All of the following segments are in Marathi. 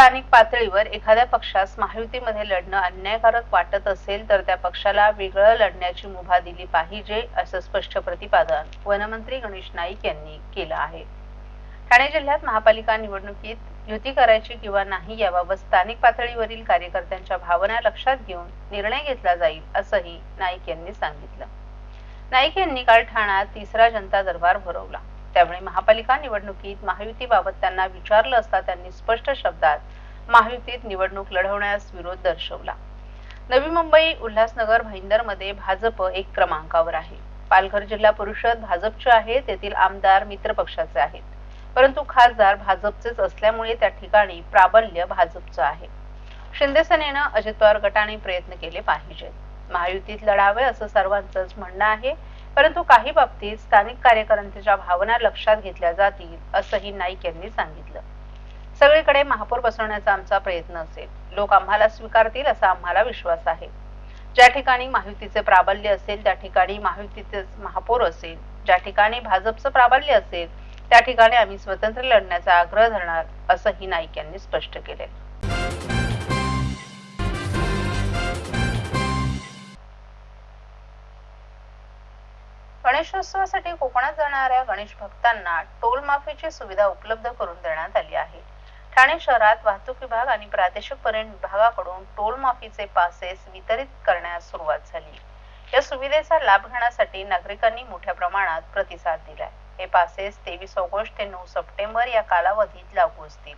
स्थानिक पातळीवर एखाद्या पक्षास महायुतीमध्ये लढणं अन्यायकारक वाटत असेल तर त्या पक्षाला वेगळं लढण्याची मुभा दिली पाहिजे असं स्पष्ट प्रतिपादन वनमंत्री गणेश नाईक यांनी केलं आहे. ठाणे जिल्ह्यात महापालिका निवडणुकीत युती करायची किंवा नाही याबाबत स्थानिक पातळीवरील कार्यकर्त्यांच्या भावना लक्षात घेऊन निर्णय घेतला जाईल असंही नाईक यांनी सांगितलं. नाईक यांनी काल ठाण्यात तिसरा जनता दरबार भरवला. त्यावेळी महापालिका निवडणुकीत महायुतीबाबत त्यांना विचारलं असता त्यांनी स्पष्ट शब्दात महायुतीत निवडणूक लढवण्यास विरोध दर्शवला. नवी मुंबई उल्हासनगर भाईंदरमध्ये भाजप एक क्रमांकावर आहे. पालघर जिल्हा परिषद भाजपचे आहे तेथील आमदार मित्र पक्षाचे आहेत. परंतु खासदार भाजपचेच असल्यामुळे त्या ठिकाणी प्राबल्य भाजपचं आहे. शिंदे सेनेनं अजित पवार गटाने प्रयत्न केले पाहिजेत. महायुतीत लढावे असं सर्वांचंच म्हणणं आहे. परंतु काही बाबतीत स्थानिक कार्यकर्त्यांच्या भावना लक्षात घेतल्या जातील असंही नाईक यांनी सांगितलं. सगळीकडे महापौर बसवण्याचा आमचा प्रयत्न असेल. लोक आम्हाला स्वीकारतील असा आम्हाला विश्वास आहे. ज्या ठिकाणी महायुतीचे प्राबल्य असेल त्या ठिकाणी महायुतीचे महापौर असेल. ज्या ठिकाणी भाजपचं प्राबल्य असेल त्या ठिकाणी आम्ही स्वतंत्र लढण्याचा आग्रह धरणार असंही नाईक यांनी स्पष्ट केले. गणेशोत्सवासाठी कोकणात जाणाऱ्या गणेश भक्तांना टोल माफीची सुविधा उपलब्ध करून देण्यात आली आहे. ठाणे शहरात वाहतूक विभाग आणि प्रादेशिक पर्यटन विभागाकडून टोल माफीचे पासेस वितरित करण्यास सुरुवात झाली. या सुविधेचा लाभ घेण्यासाठी नागरिकांनी मोठ्या प्रमाणात प्रतिसाद दिलाय. हे पासेस तेवीस ऑगस्ट ते नऊ सप्टेंबर या कालावधीत लागू असतील.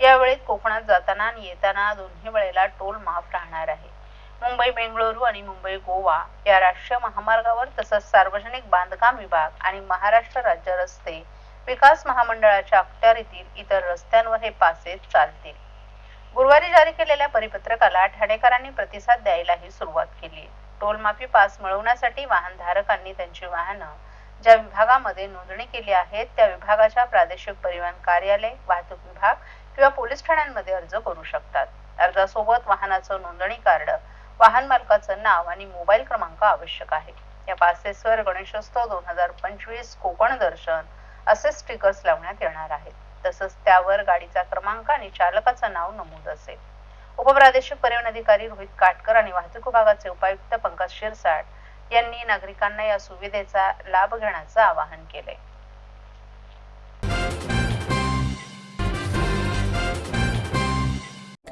यावेळी कोकणात जाताना आणि येताना दोन्ही वेळेला टोल माफ राहणार आहे. मुंबई बेंगळुरू आणि मुंबई गोवा या राष्ट्रीय महामार्गावर तसंच सार्वजनिक बांधकाम विभाग आणि महाराष्ट्र राज्य रस्ते विकास महामंडळाच्या अखत्यारीतील इतर रस्त्यांवर हे पासेस चालतील. गुरुवारी जारी केलेल्या परिपत्रकाला ठाणेकरांनी प्रतिसाद द्यायलाही सुरुवात केली. टोलमाफी पास मिळवण्यासाठी वाहनधारकांनी त्यांची वाहनं ज्या विभागामध्ये नोंदणी केली आहेत त्या विभागाच्या प्रादेशिक परिवहन कार्यालय वाहतूक विभाग किंवा पोलीस ठाण्यांमध्ये अर्ज करू शकतात. अर्जासोबत वाहनाचं नोंदणी कार्ड वाहन मालकाचं नाव आणि मोबाईल क्रमांक आवश्यक आहे. या पासेसवर गणेशोत्सव दोन हजार पंचवीस कोकण दर्शन असे स्टिकर्स लावण्यात येणार आहेत. तसंच त्यावर गाडीचा क्रमांक आणि चालकाचं नाव नमूद असेल. उपप्रादेशिक परिवहन अधिकारी रोहित काटकर आणि वाहतूक विभागाचे उपायुक्त पंकज शिरसाट यांनी नागरिकांना या सुविधेचा लाभ घेण्याचं आवाहन केले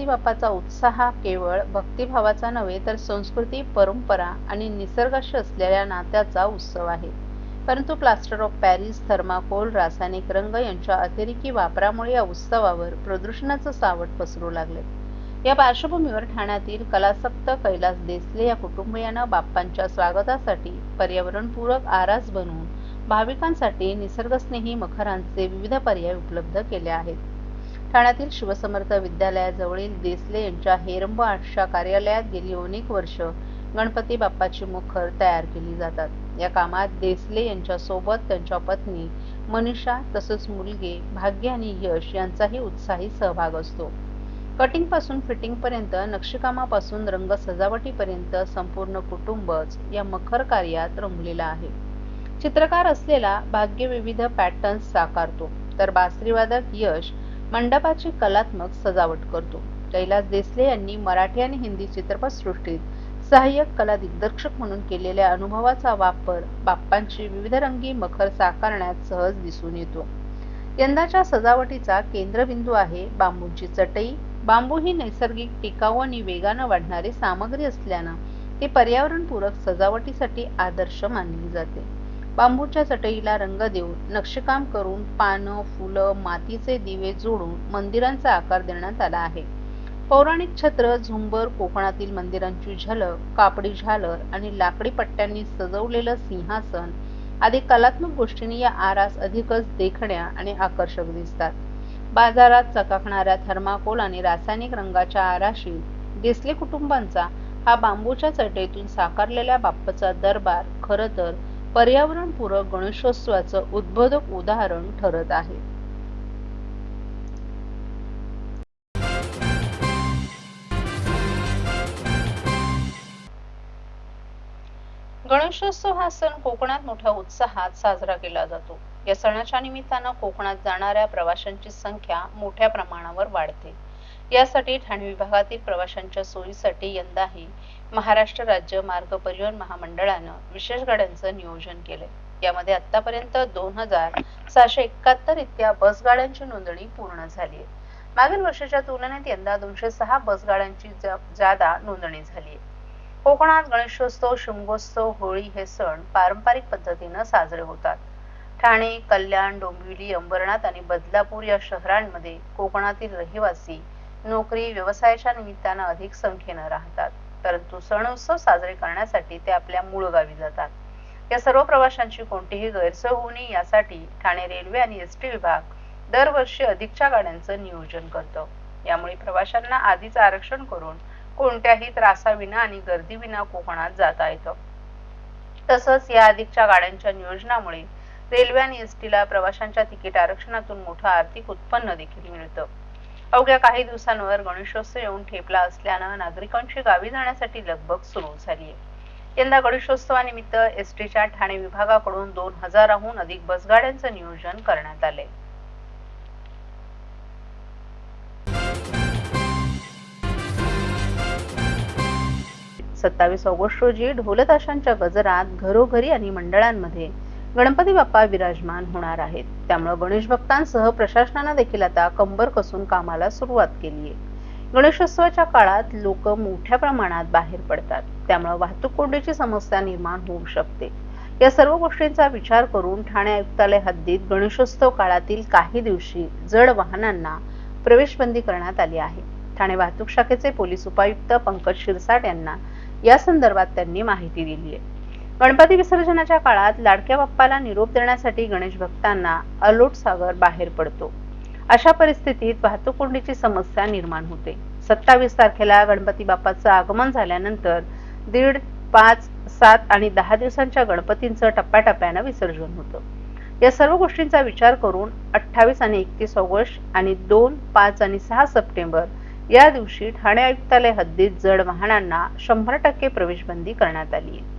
गणपती बाप्पाचा उत्साह केवळ भक्तिभावाचा नव्हे तर संस्कृती परंपरा आणि निसर्गाशी असलेल्या नात्याचा उत्सव आहे. परंतु प्लास्टर ऑफ पॅरिस थर्माकोल रासायनिक रंग यांच्या अतिरेकी वापरामुळे या उत्सवावर प्रदूषणाचं सावट पसरू लागले. या पार्श्वभूमीवर ठाण्यातील कलासक्त कैलास देसले या कुटुंबियानं बाप्पांच्या स्वागतासाठी पर्यावरणपूरक आरास बनवून भाविकांसाठी निसर्गस्नेही मखरांचे विविध पर्याय उपलब्ध केले आहेत. ठाण्यातील शिवसमर्थ विद्यालयाजवळील देसले यांच्या हेरंब आठशा कार्यालयात गेली अनेक वर्ष गणपती बाप्पाची मुखर तयार केली जातात. या कामात देसले यांच्यासोबत त्यांच्या पत्नी मनीषा तसंच मुलगे भाग्य आणि यश यांचाही उत्साही सहभाग असतो. कटिंगपासून फिटिंग पर्यंत नक्षीकामापासून रंग सजावटीपर्यंत संपूर्ण कुटुंबच या मखर कार्यात रंगलेला आहे. चित्रकार असलेला भाग्य विविध पॅटर्न्स साकारतो. तर बासरीवादक यश मंडपाची कलात्मक सजावट करतो. कैलास देसले यांनी मराठी आणि हिंदी चित्रपटसृष्टीत सहाय्यक कला दिग्दर्शक म्हणून केलेल्या अनुभवाचा वापर बाप्पांची विविधरंगी मखर साकारण्यात सहज दिसून येतो. यंदाच्या सजावटीचा केंद्रबिंदू आहे बांबूची चटई. बांबू ही नैसर्गिक टिकाऊ आणि वेगानं वाढणारी सामग्री असल्यानं ती पर्यावरणपूरक सजावटीसाठी आदर्श मानली जाते. बांबूच्या चटईला रंग देऊन नक्षीकाम करून पानं फुलं मातीचे दिवे जोडून मंदिरांचा आकार देण्यात आला आहे. पौराणिक छत्र झुंबर कोकणातील मंदिरांची झलक कापडी झालर आणि लाकडी पट्ट्यांनी सजवलेलं सिंहासन आदी कलात्मक गोष्टींनी या आरास अधिकच देखण्या आणि आकर्षक दिसतात. बाजारात चकाकणाऱ्या थर्माकोल आणि रासायनिक रंगाच्या आराशी डिस्ले कुटुंबांचा हा बांबूच्या चटईतून साकारलेल्या बाप्पाचा दरबार खरं तर पर्यावरणपूरक गणेशोत्सवाचं उद्बोधक उदाहरण ठरत आहे. गणेशोत्सव हा सण कोकणात मोठ्या उत्साहात साजरा केला जातो. या सणाच्या निमित्तानं कोकणात जाणाऱ्या प्रवाशांची संख्या मोठ्या प्रमाणावर वाढते. यासाठी ठाणे विभागातील प्रवाशांच्या सोयीसाठी यंदाही महाराष्ट्र राज्य मार्ग परिवहन महामंडळानं विशेष गाड्यांचं नियोजन केले यामध्ये आतापर्यंत दोन हजार सहाशे एकाहत्तर इतक्या बस गाड्यांची नोंदणी पूर्ण झाली आहे. मागील वर्षाच्या तुलनेत यंदा दोनशे सहा बस गाड्यांची जादा नोंदणी झाली आहे. कोकणात गणेशोत्सव शिमगोत्सव होळी हे सण पारंपरिक पद्धतीनं साजरे होतात. ठाणे कल्याण डोंबिवली अंबरनाथ आणि बदलापूर या शहरांमध्ये कोकणातील रहिवासी नोकरी व्यवसायाच्या निमित्तानं अधिक संख्येनं राहतात. परंतु सण उत्सव साजरे करण्यासाठी ते आपल्या मूळ गावी जातात. या सर्व प्रवाशांची कोणतीही गैरसोय होऊ नये यासाठी ठाणे रेल्वे आणि एस टी विभाग दरवर्षी अधिकच्या गाड्यांचं नियोजन करतं. यामुळे प्रवाशांना आधीच आरक्षण करून कोणत्याही त्रासाविना आणि गर्दीविना कोकणात जाता येतं. तसंच या अधिकच्या गाड्यांच्या नियोजनामुळे रेल्वे आणि एस ला प्रवाशांच्या तिकीट आरक्षणातून मोठं आर्थिक उत्पन्न देखील मिळतं. अवघ्या काही दिवसांवर गणेशोत्सव येऊन ठेपला असल्यानं नागरिकांची गावी जाण्यासाठी लगबग सुरू झाली आहे. यंदा गणेशोत्सवानिमित्त एस टीच्या ठाणे विभागाकडून दोन हजाराहून अधिक बसगाड्यांचं नियोजन करण्यात आलंय. सत्तावीस ऑगस्ट रोजी ढोलताशांच्या गजरात घरोघरी आणि मंडळांमध्ये गणपती बाप्पा विराजमान होणार आहेत. त्यामुळे गणेश भक्तांसह प्रशासनानं देखील आता कंबर कसून कामाला सुरुवात केली आहे. गणेशोत्सवाच्या काळात लोक मोठ्या प्रमाणात बाहेर पडतात. त्यामुळे वाहतूक कोंडीची समस्या निर्माण होऊ शकते. या सर्व गोष्टींचा विचार करून ठाणे आयुक्तालय हद्दीत गणेशोत्सव काळातील काही दिवशी जड वाहनांना प्रवेशबंदी करण्यात आली आहे. ठाणे वाहतूक शाखेचे पोलीस उपायुक्त पंकज शिरसाट यांना या संदर्भात त्यांनी माहिती दिली आहे. गणपती विसर्जनाच्या काळात लाडक्या बाप्पाला निरोप देण्यासाठी गणेश भक्तांना अलोट सागर बाहेर पडतो. अशा परिस्थितीत वाहतूक कोंडीची समस्या निर्माण होते. सत्तावीस तारखेला गणपती बाप्पाचं आगमन झाल्यानंतर दीड पाच सात आणि दहा दिवसांच्या गणपतींचं टप्प्याटप्प्यानं विसर्जन होतं. या सर्व गोष्टींचा विचार करून अठ्ठावीस आणि एकतीस ऑगस्ट आणि दोन पाच आणि सहा सप्टेंबर या दिवशी ठाणे आयुक्तालय हद्दीत जड वाहनांना शंभर टक्के प्रवेशबंदी करण्यात आली आहे